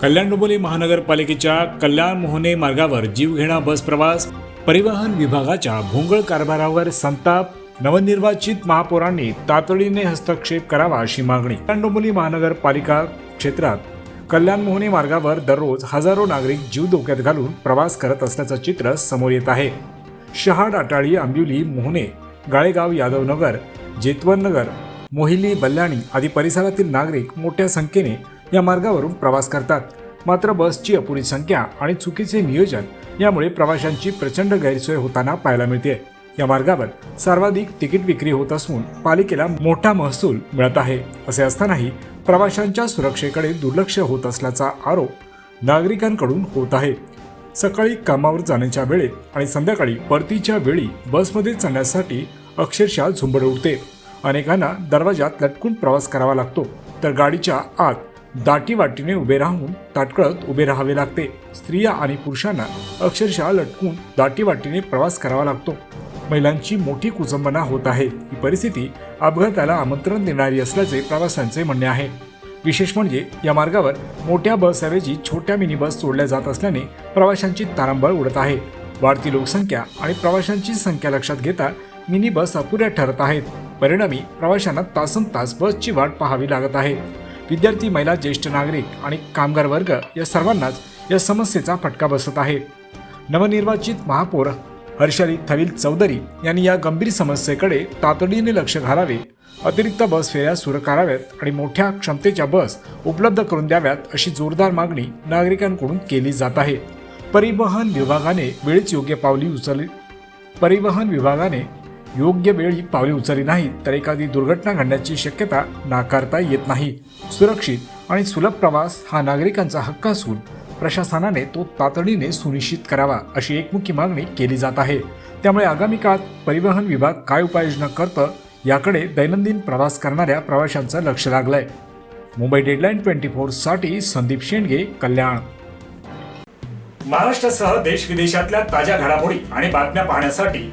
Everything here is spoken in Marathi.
कल्याण डोंबिवली महानगरपालिकेच्या कल्याण मोहने मार्गावर जीवघेणा बस प्रवास परिवहन विभागाच्या भोंगळ कारभारावर संताप नवनिर्वाचित महापौरांनी तातडीने हस्तक्षेप करावा अशी मागणी. कल्याण डोंबिवली महानगरपालिका क्षेत्रात कल्याण मोहने मार्गावर दररोज हजारो नागरिक जीव धोक्यात घालून प्रवास करत असल्याचं चित्र समोर येत आहे. शहाड अटाळी आंबिवली मोहने गाळेगाव यादवनगर जेतवननगर मोहिली बल्लाणी आदी परिसरातील नागरिक मोठ्या संख्येने या मार्गावरून प्रवास करतात. मात्र बसची अपुरी संख्या आणि चुकीचे नियोजन यामुळे प्रवाशांची प्रचंड गैरसोय होताना पाहायला मिळते. या मार्गावर सर्वाधिक तिकीट विक्री होत असून पालिकेला मोठा महसूल मिळत आहे असे असतानाही प्रवाशांच्या सुरक्षेकडे दुर्लक्ष होत असल्याचा आरोप नागरिकांकडून होत आहे. सकाळी कामावर जाण्याच्या वेळेत आणि संध्याकाळी परतीच्या वेळी बसमध्ये चढण्यासाठी अक्षरशः झुंबड उडते. अनेकांना दरवाजात लटकून प्रवास करावा लागतो तर गाडीच्या आत दाटीवाटीने उभे राहून ताटकळत उभे राहावे लागते. स्त्रिया आणि पुरुषांना अक्षरशः लटकून दाटीवाटीने प्रवास करावा लागतो. महिलांची मोठी कुचंबना होत आहे. ही परिस्थिती अपघाताला आमंत्रण देणारी असल्याचे प्रवाशांचे म्हणणे आहे. विशेष म्हणजे या मार्गावर मोठ्या बसऐवजी छोट्या मिनी बस सोडल्या जात असल्याने प्रवाशांची तारांबळ उडत आहे. वाढती लोकसंख्या आणि प्रवाशांची संख्या लक्षात घेता मिनी बस अपुऱ्या ठरत आहेत. परिणामी प्रवाशांना तासन तास बसची वाट पाहावी लागत आहे. विद्यार्थी महिला ज्येष्ठ नागरिक आणि कामगार वर्ग या सर्वांनाच या समस्येचा फटका बसत आहे. नवनिर्वाचित महापौर हर्षाली थविल चौधरी यांनी या गंभीर समस्येकडे तातडीने लक्ष घालावे अतिरिक्त बस फेऱ्या सुरू कराव्यात आणि मोठ्या क्षमतेच्या बस उपलब्ध करून द्याव्यात अशी जोरदार मागणी नागरिकांकडून केली जात आहे. परिवहन विभागाने वेळीच योग्य पावली उचलली परिवहन विभागाने योग्य वेळी पावले उचलली नाही तर एखादी दुर्घटना घडण्याची शक्यता नाकारता येत नाही. सुरक्षित आणि सुलभ प्रवास हा नागरिकांचा हक्क असून प्रशासनाने तो तातडीने सुनिश्चित करावा अशी एकमुखी मागणी केली जात आहे. त्यामुळे आगामी काळात परिवहन विभाग काय उपाययोजना करतं याकडे दैनंदिन प्रवास करणाऱ्या प्रवाशांचं लक्ष लागलंय. मुंबई डेडलाईन ट्वेंटी साठी संदीप शेंडगे कल्याण. महाराष्ट्रासह देश विदेशातल्या ताज्या घडामोडी आणि बातम्या पाहण्यासाठी